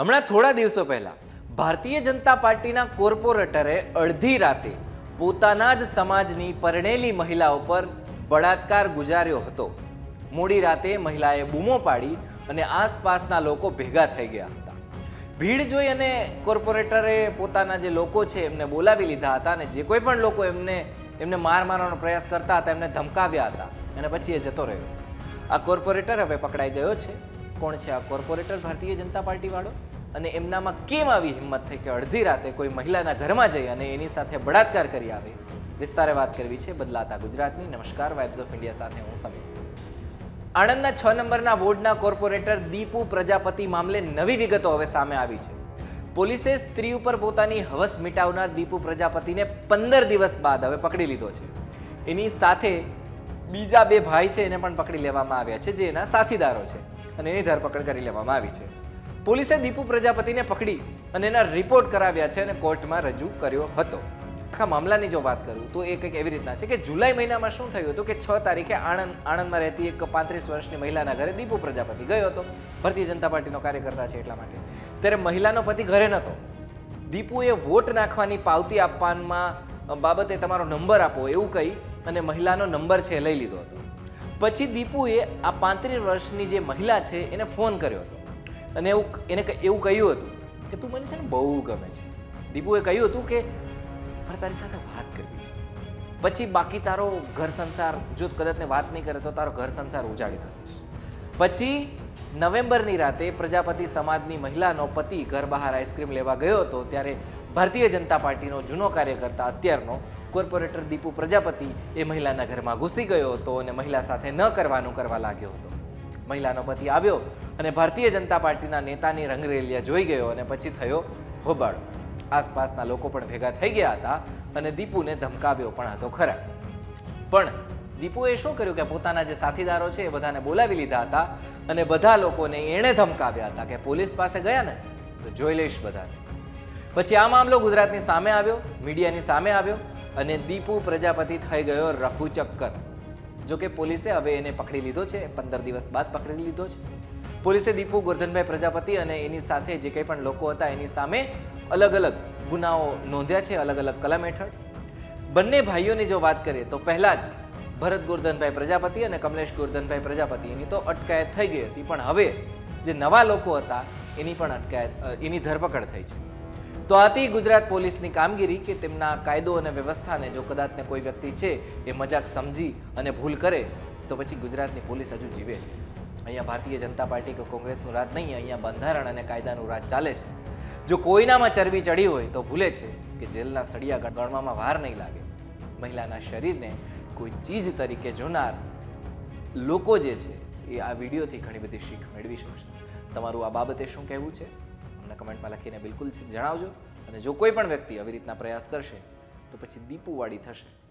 હમણાં થોડા દિવસો પહેલા ભારતીય જનતા પાર્ટીના કોર્પોરેટરે અડધી રાતે પોતાના જ સમાજની પરણેલી મહિલા ઉપર બળાત્કાર ગુજાર્યો હતો. મોડી રાતે મહિલાએ બૂમો પાડી અને આસપાસના લોકો ભેગા થઈ ગયા હતા. ભીડ જોઈ અને કોર્પોરેટરે પોતાના જે લોકો છે એમને બોલાવી લીધા હતા અને જે કોઈ પણ લોકો એમને એમને માર મારવાનો પ્રયાસ કરતા હતા, એમને ધમકાવ્યા હતા અને પછી એ જતો રહ્યો. આ કોર્પોરેટર હવે પકડાઈ ગયો છે. કોણ છે આ કોર્પોરેટર, ભારતીય જનતા પાર્ટી વાળો? અને એમનામાં કેમ આવી હિંમત થઈ કે અડધી રાતે કોઈ મહિલાના ઘરમાં જઈ અને એની સાથે બળાત્કાર કરી આવે? વિસ્તારે વાત કરવી છે બદલાતા ગુજરાતની. નમસ્કાર વાઇબ્સ ઓફ ઇન્ડિયા સાથે હું સમીર. આણંદના છ નંબરના વોર્ડના કોર્પોરેટર દીપુ પ્રજાપતિ મામલે નવી વિગતો હવે સામે આવી છે. પોલીસે સ્ત્રી ઉપર પોતાની હવસ મિટાવનાર દીપુ પ્રજાપતિને પંદર દિવસ બાદ હવે પકડી લીધો છે. એની સાથે બીજા બે ભાઈ છે એને પણ પકડી લેવામાં આવ્યા છે, જે એના સાથીદારો છે અને એની ધરપકડ કરી લેવામાં આવી છે. પોલીસે દીપુ પ્રજાપતિને પકડી અને એના રિપોર્ટ કરાવ્યા છે અને કોર્ટમાં રજૂ કર્યો હતો. આખા મામલાની જો વાત કરું તો એ કંઈક એવી રીતના છે કે જુલાઈ મહિનામાં શું થયું હતું કે છ તારીખે આણંદ, આણંદમાં રહેતી એક પાંત્રીસ વર્ષની મહિલાના ઘરે દીપુ પ્રજાપતિ ગયો હતો. ભારતીય જનતા પાર્ટીનો કાર્યકર્તા છે એટલા માટે. ત્યારે મહિલાનો પતિ ઘરે નહોતો. દીપુએ વોટ નાખવાની પાવતી આપવામાં બાબતે તમારો નંબર આપો એવું કહી અને મહિલાનો નંબર છે લઈ લીધો હતો. પછી દીપુએ આ પાંત્રીસ વર્ષની જે મહિલા છે એને ફોન કર્યો હતો. અને એવું એને એવું કહ્યું હતું કે તું મને છે ને બહુ ગમે છે. દીપુએ કહ્યું હતું કે મારે તારી સાથે વાત કરવી છે. પછી બાકી તારો ઘર સંસાર, જો કદાચને વાત નહીં કરે તો તારો ઘર સંસાર ઉજાડી નાખીશ પછી નવેમ્બરની રાતે પ્રજાપતિ સમાજની મહિલાનો પતિ ઘર બહાર આઈસ્ક્રીમ લેવા ગયો હતો, ત્યારે ભારતીય જનતા પાર્ટીનો જૂનો કાર્યકર્તા અત્યારનો કોર્પોરેટર દીપુ પ્રજાપતિ એ મહિલાના ઘરમાં ઘૂસી ગયો હતો અને મહિલા સાથે ન કરવાનું કરવા લાગ્યો હતો. મહિલાનો પતિ આવ્યો અને ભારતીય જનતા પાર્ટીના નેતાની રંગરેલિયા જોઈ ગયો અને પછી થયો હોબાળો. આસપાસના લોકો પણ ભેગા થઈ ગયા હતા અને દીપુને ધમકાવ્યો પણ હતો ખરા. પણ દીપુએ શું કર્યું કે પોતાના જે સાથીદારો છે એ બધાને બોલાવી લીધા હતા અને બધા લોકોને એણે ધમકાવ્યા હતા કે પોલીસ પાસે ગયા ને તો જોઈ લઈશ બધાને. પછી આ મામલો ગુજરાતની સામે આવ્યો, મીડિયાની સામે આવ્યો અને દીપુ પ્રજાપતિ થઈ ગયો રફુ ચક્કર. જો કે પોલીસે હવે એને પકડી લીધો છે. પંદર દિવસ બાદ પકડી લીધો છે. પોલીસે દીપુ, ગોરધનભાઈ પ્રજાપતિ અને એની સાથે જે કંઈ પણ લોકો હતા એની સામે અલગ અલગ ગુનાઓ નોંધ્યા છે અલગ અલગ કલમ હેઠળ. બંને ભાઈઓની જો વાત કરીએ તો પહેલાં જ ભરત ગોરધનભાઈ પ્રજાપતિ અને કમલેશ ગોરધનભાઈ પ્રજાપતિ એની તો અટકાયત થઈ ગઈ હતી. પણ હવે જે નવા લોકો હતા એની પણ અટકાયત એની ધરપકડ થઈ છે. તો આ હતી ગુજરાત પોલીસની કામગીરી કે તેમના કાયદો અને વ્યવસ્થાને જો કદાચને કોઈ વ્યક્તિ છે એ મજાક સમજી અને ભૂલ કરે, તો પછી ગુજરાતની પોલીસ હજુ જીવે છે. અહીંયા ભારતીય જનતા પાર્ટી કે કોંગ્રેસનું રાજ નહીં, અહીંયા બંધારણ અને કાયદાનું રાજ ચાલે છે. જો કોઈનામાં ચરબી ચડી હોય તો ભૂલે છે કે જેલના સળિયા ગણ- ગણવામાં વાર નહીં લાગે. મહિલાના શરીરને કોઈ ચીજ તરીકે જોનાર લોકો જે છે એ આ વિડીયોથી ઘણી બધી શીખ મેળવી શકશે. તમારું આ બાબતે શું કહેવું છે? અમને કમેન્ટમાં લખીને બિલકુલ જણાવજો. અને જો કોઈ પણ વ્યક્તિ આવી રીતના પ્રયાસ કરશે, તો પછી દીપુવાળી થશે.